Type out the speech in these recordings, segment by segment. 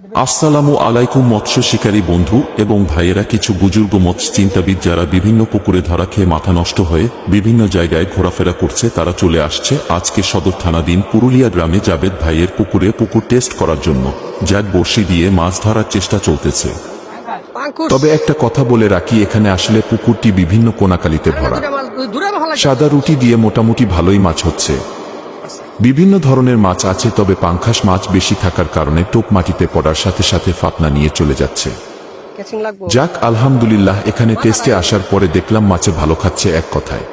আসসালামু আলাইকুম মৎস্য শিকারী বন্ধু এবং ভাইয়েরা, কিছু বুজুর্গ মৎস্য চিন্তাবিদ যারা বিভিন্ন পুকুরে ধরা খেয়ে মাথা নষ্ট হয়ে বিভিন্ন জায়গায় ঘোরাফেরা করছে, তারা চলে আসছে আজকে সদর থানাধীন পুরুলিয়া গ্রামে জাবেদ ভাইয়ের পুকুরে পুকুর টেস্ট করার জন্য জ্যাক বর্ষি দিয়ে মাছ ধরার চেষ্টা চলতেছে। তবে একটা কথা বলে রাখি, এখানে আসলে পুকুরটি বিভিন্ন কোনাকালিতে ভরা। সাদা রুটি দিয়ে মোটামুটি ভালোই মাছ হচ্ছে। বিভিন্ন ধরনের মাছ আছে তবে পাঙ্খাস মাছ বেশি থাকার কারণে টোপ মাটিতে পড়ার সাথে সাথে ফাতনা নিয়ে চলে যাচ্ছে। যাক আলহামদুলিল্লাহ এখানে টেস্টে আসার পরে দেখলাম মাছে ভালো খাচ্ছে এক কথায়।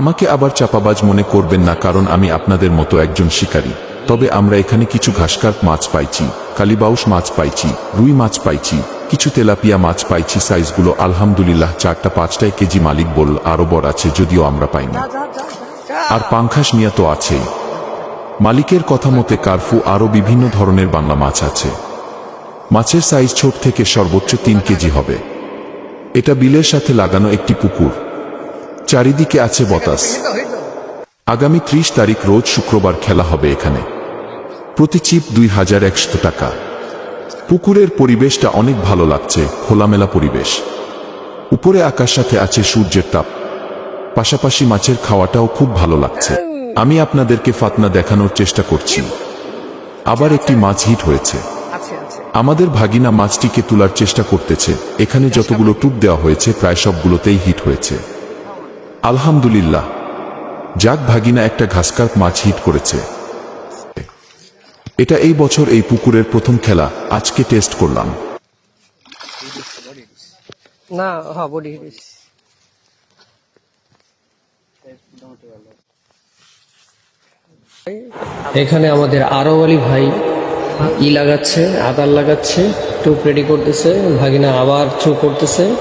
আমাকে আবার চাপাবাজ মনে করবেন না কারণ আমি আপনাদের মতো একজন শিকারী। তবে আমরা এখানে কিছু ঘাসকার্প মাছ পাইছি কালিবাউস মাছ পাইছি রুই মাছ পাইছি কিছু তেলাপিয়া মাছ পাইছি সাইজগুলো আলহামদুলিল্লাহ চারটা পাঁচটায় কেজি মালিক বলল আরও বড় আছে যদিও আমরা পাইনি। আর পাঙ্খাস নিয়ে তো আছেই। মালিকের কথা মতে কারফু আরও বিভিন্ন ধরনের বাংলা মাছ আছে। মাছের সাইজ ছোট থেকে সর্বোচ্চ তিন কেজি হবে। এটা বিলের সাথে লাগানো একটি পুকুর। চারিদিকে আছে বতাস। আগামী ত্রিশ তারিখ রোজ শুক্রবার খেলা হবে এখানে। প্রতি চিপ দুই হাজার একশো টাকা। পুকুরের পরিবেশটা অনেক ভালো লাগছে, খোলামেলা পরিবেশ। উপরে আকাশ সাথে আছে সূর্যের তাপ। পাশাপাশি মাছের খাওয়াটাও খুব ভালো লাগছে। আমি আপনাদেরকে ফাতনা দেখানোর চেষ্টা করছি। আবার একটি মাছ হিট হয়েছে। আমাদের ভাগিনা মাছটিকে তোলার চেষ্টা করতেছে। এখানে যতগুলো টুপ দেওয়া হয়েছে প্রায় সবগুলোতেই হিট হয়েছে। আলহামদুলিল্লাহ। যাক ভাগিনা একটা ঘাসকার্প মাছ হিট করেছে। এটা এই বছর এই পুকুরের প্রথম খেলা। আজকে টেস্ট করলাম। না হ্যাঁ বডি এখানে আমাদের আরও আলী ভাই ই লাগাচ্ছে, আদার লাগাচ্ছে টুপ রেডি করতেছে, ভাগিনা আবার থ্রু করতেছে।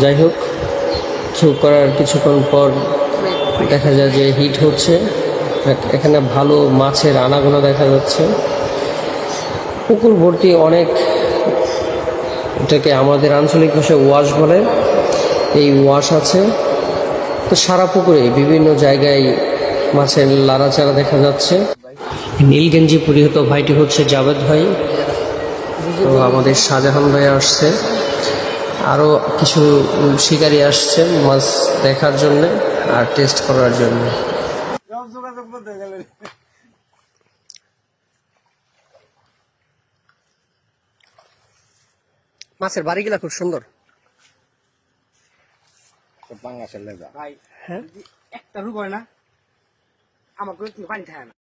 যাই হোক থ্রু করার কিছুক্ষণ পর দেখা যায় যে হিট হচ্ছে। এখ- এখানে ভালো মাছের আনাগোনা দেখা যাচ্ছে। পুকুর ভর্তি অনেক এটাকে আমাদের আঞ্চলিক ভাষায় ওয়াশ বলে। এই ওয়াশ আছে। তো সারা পুকুরে বিভিন্ন জায়গায় মাছের লাড়াচাড়া দেখা যাচ্ছে। নীল গেঞ্জি পরিহিত ভাইটি হচ্ছে জাভেদ ভাই। তো আমাদের শাহজাহান ভাই আসছে। আরও কিছু শিকারি আসছে মাছ দেখার জন্য আর টেস্ট করার জন্য। মাছের বাড়িগুলা খুব সুন্দর। বাংলাদেশের লেজা। হ্যাঁ? একটা রূপ হয় না? আমার কোনো পানি থাকে না